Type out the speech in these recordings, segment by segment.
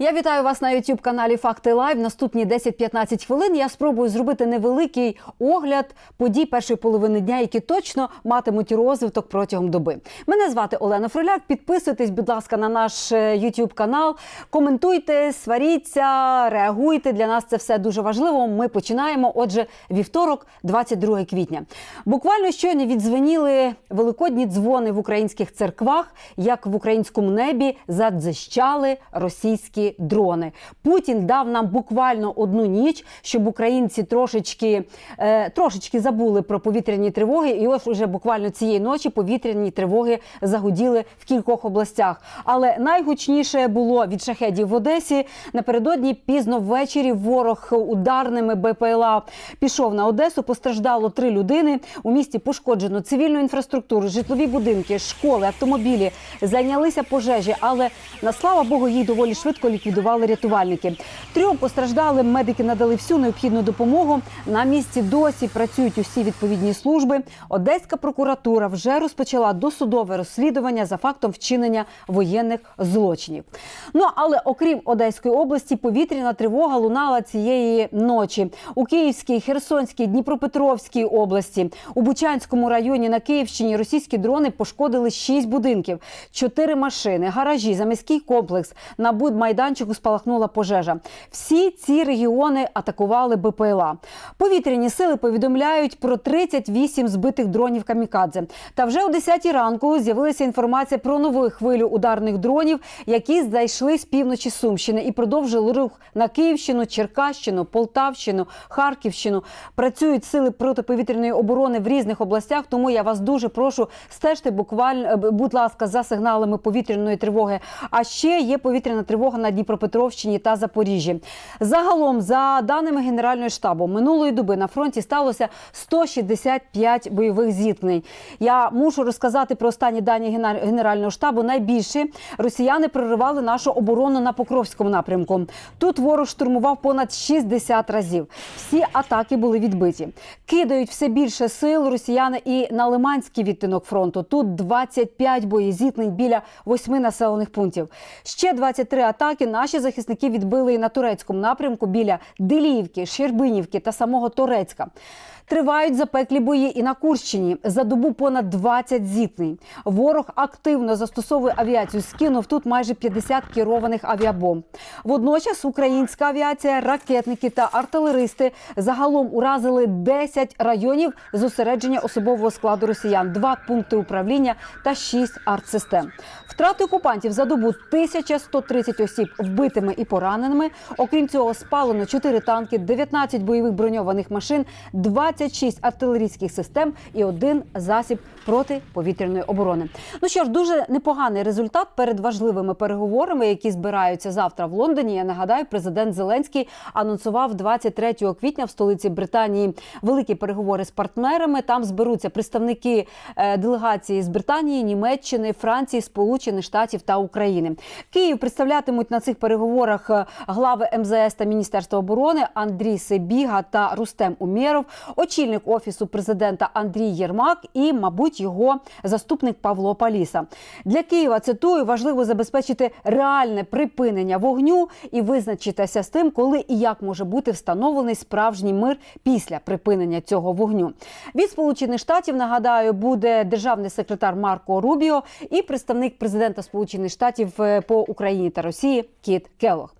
Я вітаю вас на youtube каналі Факти Лайв. Наступні 10-15 хвилин я спробую зробити невеликий огляд подій першої половини дня, які точно матимуть розвиток протягом доби. Мене звати Олена Фроляк. Підписуйтесь, будь ласка, на наш е, youtube канал. Коментуйте, сваріться, реагуйте. Для нас це все дуже важливо. Ми починаємо. Отже, вівторок, 22 квітня. Буквально щойно відзвеніли великодні дзвони в українських церквах, як в українському небі задзищали російські дрони. Путін дав нам буквально одну ніч, щоб українці трошечки, е, трошечки забули про повітряні тривоги. І ось уже буквально цієї ночі повітряні тривоги загуділи в кількох областях. Але найгучніше було від шахедів в Одесі. Напередодні пізно ввечері ворог ударними БПЛА пішов на Одесу. Постраждало три людини. У місті пошкоджено цивільну інфраструктуру, житлові будинки, школи, автомобілі. Зайнялися пожежі, але на слава Богу, їх доволі швидко ліквідували рятувальники. Трьом постраждалим медики надали всю необхідну допомогу. На місці досі працюють усі відповідні служби. Одеська прокуратура вже розпочала досудове розслідування за фактом вчинення воєнних злочинів. Ну але окрім Одеської області, повітряна тривога лунала цієї ночі у Київській, Херсонській, Дніпропетровській області. У Бучанському районі на Київщині російські дрони пошкодили шість будинків, чотири машини, гаражі, заміський комплекс. На будмайданчику спалахнула пожежа. Всі ці регіони атакували БПЛА. Повітряні сили повідомляють про 38 збитих дронів камікадзе. Та вже о 10 ранку з'явилася інформація про нову хвилю ударних дронів, які зайшли з півночі Сумщини і продовжили рух на Київщину, Черкащину, Полтавщину, Харківщину. Працюють сили протиповітряної оборони в різних областях. Тому я вас дуже прошу стежте буквально, е, будь ласка, за сигналами повітряної тривоги. А ще є повітряна тривога на Дніпропетровщині та Запоріжжі. Загалом, за даними Генерального штабу, минулої доби на фронті сталося 165 бойових зіткнень. Я мушу розказати про останні дані Генерального штабу. Найбільше росіяни проривали нашу оборону на Покровському напрямку. Тут ворог штурмував понад 60 разів. Всі атаки були відбиті. Кидають все більше сил росіяни і на Лиманський відтинок фронту. Тут 25 боєзіткнень біля восьми населених пунктів. Ще 23 атаки наші захисники відбили і на турецькому напрямку біля Деліївки, Щербинівки та самого Торецька. Тривають запеклі бої і на Курщині. За добу понад 20 зіткнень. Ворог активно застосовує авіацію. Скинув тут майже 50 керованих авіабомб. Водночас українська авіація, ракетники та артилеристи загалом уразили 10 районів зосередження особового складу росіян, два пункти управління та 6 артсистем. Втрати окупантів за добу 1130 осіб вбитими і пораненими. Окрім цього, спалено 4 танки, 19 бойових броньованих машин, 26 артилерійських систем і один засіб протиповітряної оборони. Ну що ж, дуже непоганий результат перед важливими переговорами, які збираються завтра в Лондоні. Я нагадаю, президент Зеленський анонсував 23 квітня в столиці Британії великі переговори з партнерами. Там зберуться представники е, делегації з Британії, Німеччини, Франції, Сполучених Штатів та України. Київ представлятимуть на цих переговорах е, глави МЗС та Міністерства оборони Андрій Себіга та Рустем Умєров, очільник офісу президента Андрій Єрмак і, мабуть, його заступник Павло Паліса. Для Києва цитую важливо забезпечити реальне припинення вогню і визначитися з тим, коли і як може бути встановлений справжній мир після припинення цього вогню. Від Сполучених Штатів нагадаю буде державний секретар Марко Рубіо і представник президента Сполучених Штатів е, по Україні та Росії Кіт Келох.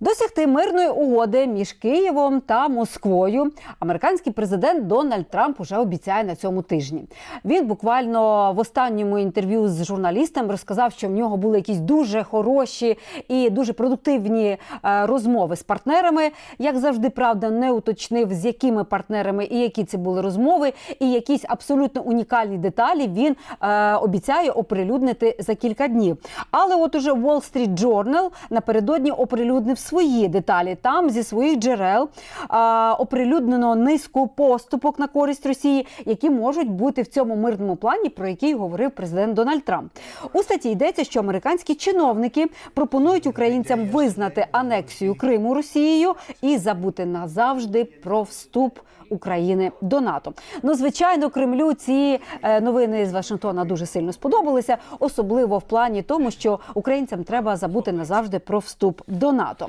Досягти мирної угоди між Києвом та Москвою американський президент Дональд Трамп уже обіцяє на цьому тижні. Він буквально в останньому інтерв'ю з журналістом розказав, що в нього були якісь дуже хороші і дуже продуктивні е, розмови з партнерами. Як завжди, правда, не уточнив з якими партнерами і які це були розмови, і якісь абсолютно унікальні деталі він е, обіцяє оприлюднити за кілька днів. Але от уже Wall Street Journal напередодні оприлюднив свої деталі. Там зі своїх джерел а, оприлюднено низку поступок на користь Росії, які можуть бути в цьому мирному плані, про який говорив президент Дональд Трамп. У статті йдеться, що американські чиновники пропонують українцям визнати анексію Криму Росією і забути назавжди про вступ. України до НАТО. Ну, звичайно, Кремлю ці е, новини з Вашингтона дуже сильно сподобалися, особливо в плані тому, що українцям треба забути назавжди про вступ до НАТО.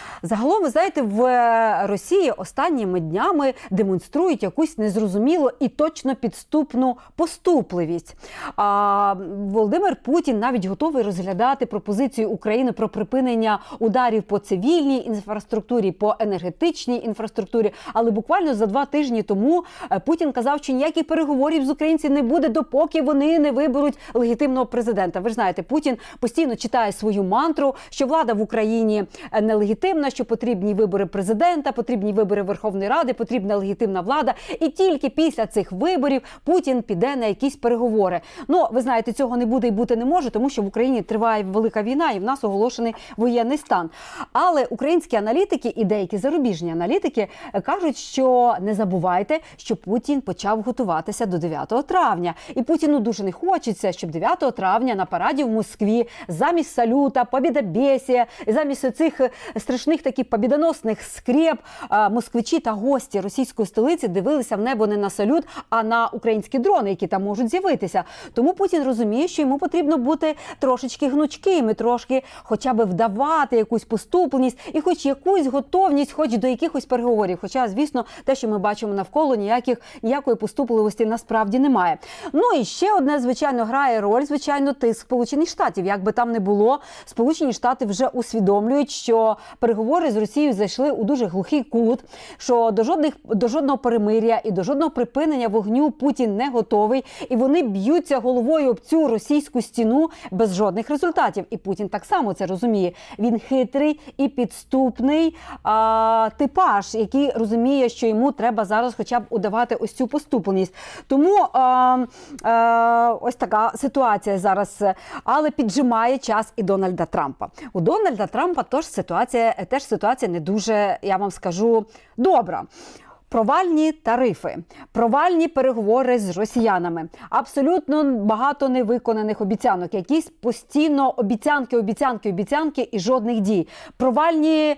Загалом, ви знаєте, в е, Росії останніми днями демонструють якусь незрозумілу і точно підступну поступливість. А Володимир Путін навіть готовий розглядати пропозицію України про припинення ударів по цивільній інфраструктурі, по енергетичній інфраструктурі. Але буквально за два тижні тому е, Путін казав, що ніяких переговорів з українців не буде, допоки вони не виберуть легітимного президента. Ви ж знаєте, Путін постійно читає свою мантру, що влада в Україні е, нелегітимна, що потрібні вибори президента, потрібні вибори Верховної Ради, потрібна легітимна влада. І тільки після цих виборів Путін піде на якісь переговори. Ну, ви знаєте, цього не буде і бути не може, тому що в Україні триває велика війна, і в нас оголошений воєнний стан. Але українські аналітики і деякі зарубіжні аналітики е, кажуть, що не забувайте, що Путін почав готуватися до 9 травня, і Путіну дуже не хочеться, щоб 9 травня на параді в Москві замість салюта, побідобєсія, замість цих страшних таких побідоносних скреп москвичі та гості російської столиці дивилися в небо не на салют, а на українські дрони, які там можуть з'явитися. Тому Путін розуміє, що йому потрібно бути трошечки гнучким і трошки, хоча б вдавати якусь поступленість і, хоч якусь готовність, хоч до якихось переговорів. Хоча, звісно, те, що ми бачимо навколо, ніяких ніякої поступливості насправді немає. Ну і ще одне, звичайно, грає роль, звичайно, тиск Сполучених Штатів. Як би там не було, Сполучені Штати вже усвідомлюють, що переговори з Росією зайшли у дуже глухий кут, що до жодних до жодного перемиря і до жодного припинення вогню Путін не готовий, і вони б'ються головою об цю російську стіну без жодних результатів. І Путін так само це розуміє. Він хитрий і підступний а, типаж, який розуміє, що йому треба зараз, хоча б удавати ось цю поступленість. Тому а, а, ось така ситуація зараз, але піджимає час і Дональда Трампа. У Дональда Трампа теж ситуація теж ситуація не дуже, я вам скажу, добра. Провальні тарифи, провальні переговори з росіянами, абсолютно багато невиконаних обіцянок, якісь постійно обіцянки, обіцянки, обіцянки і жодних дій. Провальні е,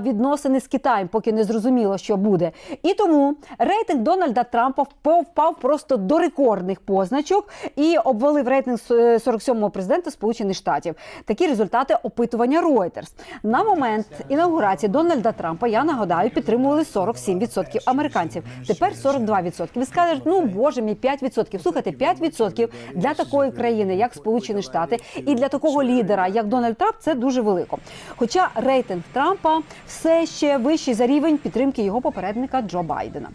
відносини з Китаєм, поки не зрозуміло, що буде. І тому рейтинг Дональда Трампа впав, просто до рекордних позначок і обвалив рейтинг 47-го президента Сполучених Штатів. Такі результати опитування Reuters. На момент інаугурації Дональда Трампа я нагадаю підтримували 47% американців. Тепер 42%. Ви скажете, ну боже мій 5%. Слухайте, 5% для такої країни, як Сполучені Штати, і для такого лідера, як Дональд Трамп, це дуже велико. Хоча рейтинг Трампа все ще вищий за рівень підтримки його попередника Джо Байдена.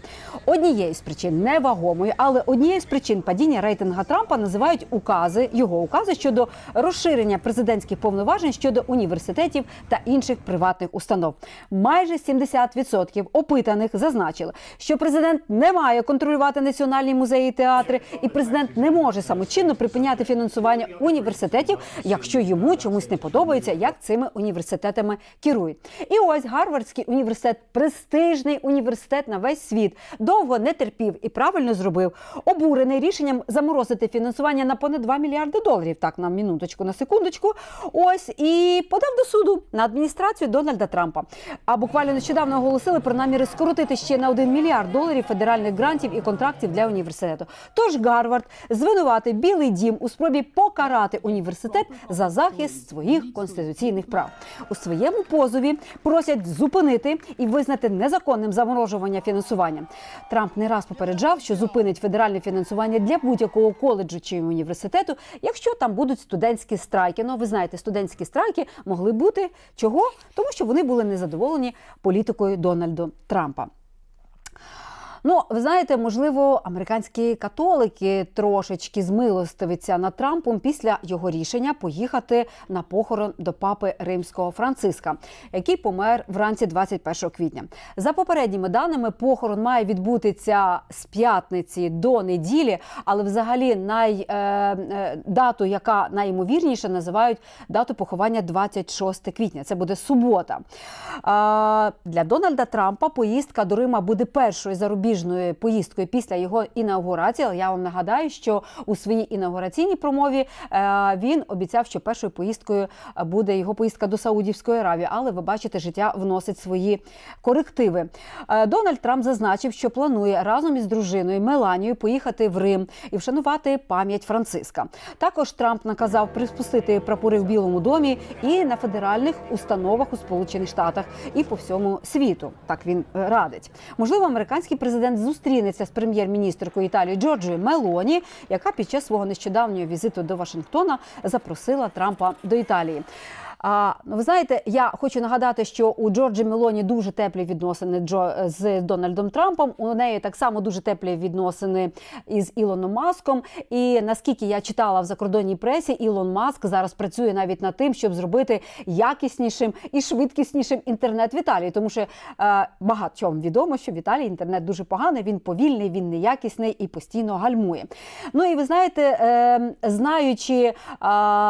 Однією з причин невагомою, але однією з причин падіння рейтинга Трампа називають укази його укази щодо розширення президентських повноважень щодо університетів та інших приватних установ. Майже 70% опитаних зазначили, що президент не має контролювати національні музеї і театри, і президент не може самочинно припиняти фінансування університетів, якщо йому чомусь не подобається, як цими університетами керують. І ось Гарвардський університет, престижний університет на весь світ, довго не терпів і правильно зробив, обурений рішенням заморозити фінансування на понад 2 мільярди доларів. Так на минуточку, на секундочку. Ось і подав до суду на адміністрацію Дональда Трампа. А буквально нещодавно оголосили про наміри скоротити ще на 1 мільярд доларів федеральних грантів і контрактів для університету. Тож Гарвард звинуватив Білий Дім у спробі покарати університет за захист своїх конституційних прав. У своєму позові просять зупинити і визнати незаконним заморожування фінансування. Трамп не раз попереджав, що зупинить федеральне фінансування для будь-якого коледжу чи університету, якщо там будуть студентські страйки. Ну, ви знаєте, студентські страйки могли бути чого? Тому що вони були незадоволені політикою Дональда Трампа. Ну, ви знаєте, можливо, американські католики трошечки змилостивиться над Трампом після його рішення поїхати на похорон до папи римського Франциска, який помер вранці 21 квітня. За попередніми даними, похорон має відбутися з п'ятниці до неділі, але взагалі най, е, е, дату, яка найімовірніше, називають дату поховання 26 квітня. Це буде субота. А, для Дональда Трампа поїздка до Рима буде першою зарубіжною поїздкою після його інаугурації. Але я вам нагадаю, що у своїй інаугураційній промові е, він обіцяв, що першою поїздкою буде його поїздка до Саудівської Аравії. Але ви бачите, життя вносить свої корективи. Е, Дональд Трамп зазначив, що планує разом із дружиною Меланією поїхати в Рим і вшанувати пам'ять Франциска. Також Трамп наказав приспустити прапори в Білому домі і на федеральних установах у Сполучених Штатах і по всьому світу. Так він радить. Можливо, американський президент зустрінеться з прем'єр-міністркою Італії Джорджою Мелоні, яка під час свого нещодавнього візиту до Вашингтона запросила Трампа до Італії. А ну, ви знаєте, я хочу нагадати, що у Джорджі Мелоні дуже теплі відносини Джо з Дональдом Трампом. У неї так само дуже теплі відносини із Ілоном Маском. І наскільки я читала в закордонній пресі, Ілон Маск зараз працює навіть над тим, щоб зробити якіснішим і швидкіснішим інтернет в Італії, тому що е, багатьом відомо, що в Італії інтернет дуже поганий, він повільний, він неякісний і постійно гальмує. Ну і ви знаєте, е, знаючи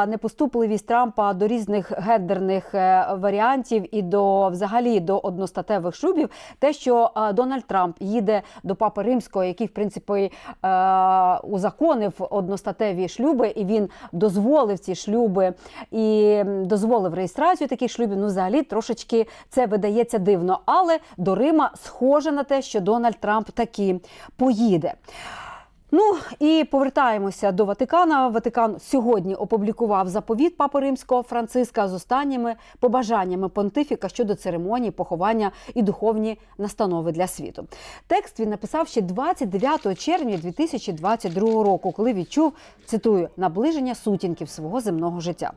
непоступливість Трампа до різних гендерних е, варіантів і до взагалі до одностатевих шлюбів, те, що е, Дональд Трамп їде до папи римського, який в принципі е, узаконив одностатеві шлюби, і він дозволив ці шлюби і дозволив реєстрацію таких шлюбів. Ну, взагалі, трошечки це видається дивно. Але до Рима схоже на те, що Дональд Трамп таки поїде. Ну і повертаємося до Ватикана. Ватикан сьогодні опублікував заповіт Папи Римського Франциска з останніми побажаннями понтифіка щодо церемонії, поховання і духовні настанови для світу. Текст він написав ще 29 червня 2022 року, коли відчув цитую наближення сутінків свого земного життя.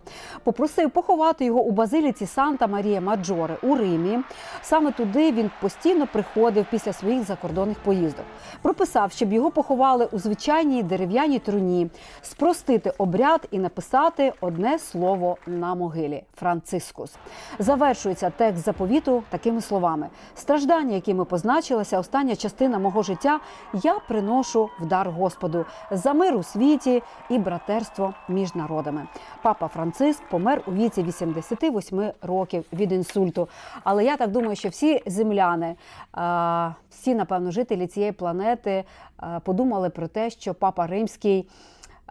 Попросив поховати його у базиліці Санта Марія Маджоре у Римі. Саме туди він постійно приходив після своїх закордонних поїздок. Прописав, щоб його поховали у звичайній дерев'яній труні, спростити обряд і написати одне слово на могилі Францискус. Завершується текст заповіту такими словами: страждання, якими позначилася остання частина мого життя, я приношу в дар Господу за мир у світі і братерство між народами. Папа Франциск помер у віці 88 років від інсульту. Але я так думаю, що всі земляни, всі, напевно, жителі цієї планети подумали про те, що папа римський.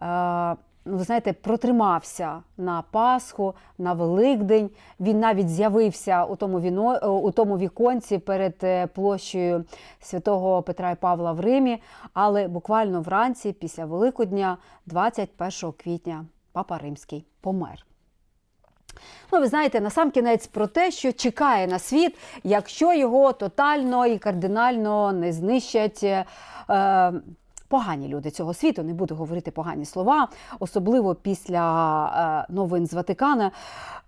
е, Ну, ви знаєте, протримався на Пасху, на Великдень. Він навіть з'явився у тому віно, е, у тому віконці перед е, площею святого Петра і Павла в Римі. Але буквально вранці, після Великодня, 21 квітня, папа римський помер. Ну, ви знаєте, на сам кінець про те, що чекає на світ, якщо його тотально і кардинально не знищать. Погані люди цього світу, не буду говорити погані слова, особливо після е, новин з Ватикана.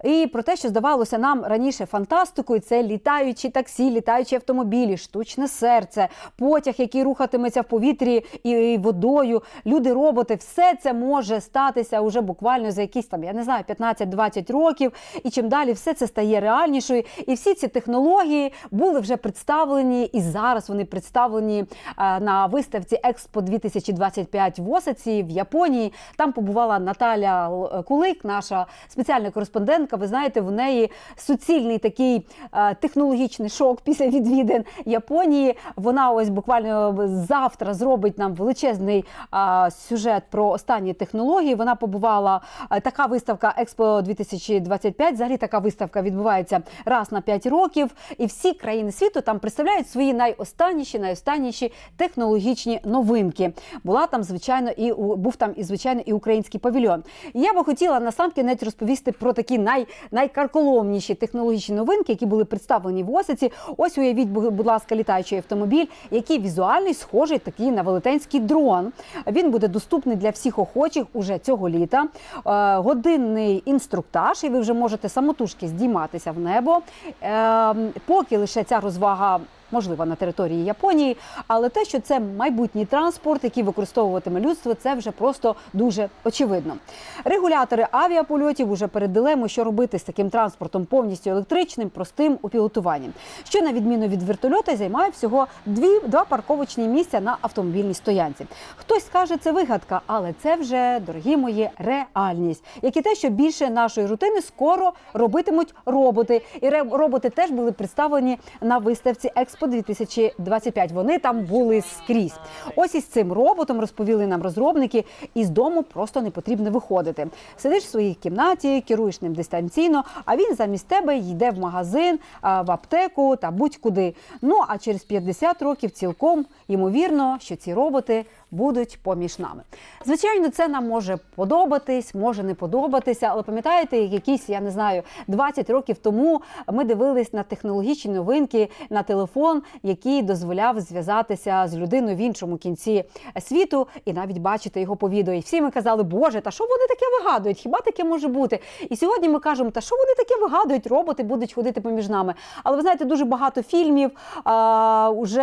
І про те, що здавалося нам раніше фантастикою, це літаючі таксі, літаючі автомобілі, штучне серце, потяг, який рухатиметься в повітрі і водою, люди, роботи, все це може статися уже буквально за якісь там, я не знаю, 15-20 років. І чим далі все це стає реальнішою. І всі ці технології були вже представлені, і зараз вони представлені е, на виставці Експо 2025 в Осаці в Японії. Там побувала Наталя Кулик, наша спеціальна кореспондентка. Ви знаєте, в неї суцільний такий е, технологічний шок після відвідин Японії. Вона ось буквально завтра зробить нам величезний е, сюжет про останні технології. Вона побувала е, така виставка Експо 2025. Взагалі така виставка відбувається раз на 5 років, і всі країни світу там представляють свої найостанніші, найостанніші технологічні новинки. Була там, звичайно, і був там і звичайно і український павільйон. І я би хотіла насамкінець розповісти про такі най, найкарколомніші технологічні новинки, які були представлені в Осиці. Ось уявіть, будь ласка, літаючий автомобіль, який візуальний схожий такий на велетенський дрон. Він буде доступний для всіх охочих уже цього літа. Е, годинний інструктаж, і ви вже можете самотужки здійматися в небо. Е, поки лише ця розвага можливо, на території Японії. Але те, що це майбутній транспорт, який використовуватиме людство, це вже просто дуже очевидно. Регулятори авіапольотів уже перед дилемою, що робити з таким транспортом повністю електричним, простим у пілотуванні. Що на відміну від вертольота займає всього дві два парковочні місця на автомобільній стоянці. Хтось скаже, це вигадка, але це вже, дорогі мої, реальність. Як і те, що більше нашої рутини скоро робитимуть роботи. І роботи теж були представлені на виставці Експо 2025. Вони там були скрізь. Ось із цим роботом розповіли нам розробники. Із дому просто не потрібно виходити. Сидиш в своїй кімнаті, керуєш ним дистанційно, а він замість тебе йде в магазин, в аптеку та будь-куди. Ну а через 50 років цілком ймовірно, що ці роботи будуть поміж нами. Звичайно, це нам може подобатись, може не подобатися, але пам'ятаєте, якісь, я не знаю, 20 років тому ми дивились на технологічні новинки на телефон, який дозволяв зв'язатися з людиною в іншому кінці світу і навіть бачити його по відео. І всі ми казали, Боже, та що вони таке вигадують? Хіба таке може бути? І сьогодні ми кажемо, та що вони таке вигадують? Роботи будуть ходити поміж нами. Але ви знаєте, дуже багато фільмів а, вже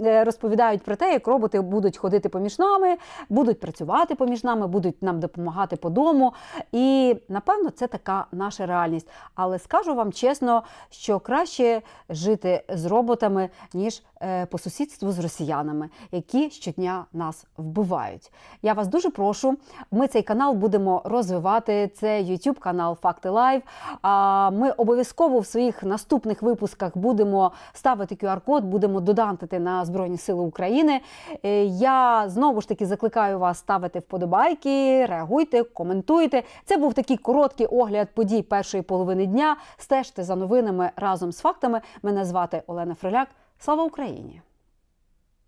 е, розповідають про те, як роботи будуть ходити поміж нами, будуть працювати поміж нами, будуть нам допомагати по дому. І напевно це така наша реальність. Але скажу вам чесно, що краще жити з роботами, ніж по сусідству з росіянами, які щодня нас вбивають. Я вас дуже прошу. Ми цей канал будемо розвивати. Це YouTube канал Факти Лайв. Ми обов'язково в своїх наступних випусках будемо ставити QR-код, будемо додантити на Збройні Сили України. Е, Я знову ж таки закликаю вас ставити вподобайки, реагуйте, коментуйте. Це був такий короткий огляд подій першої половини дня. Стежте за новинами разом з фактами. Мене звати Олена Фриляк. Слава Україні!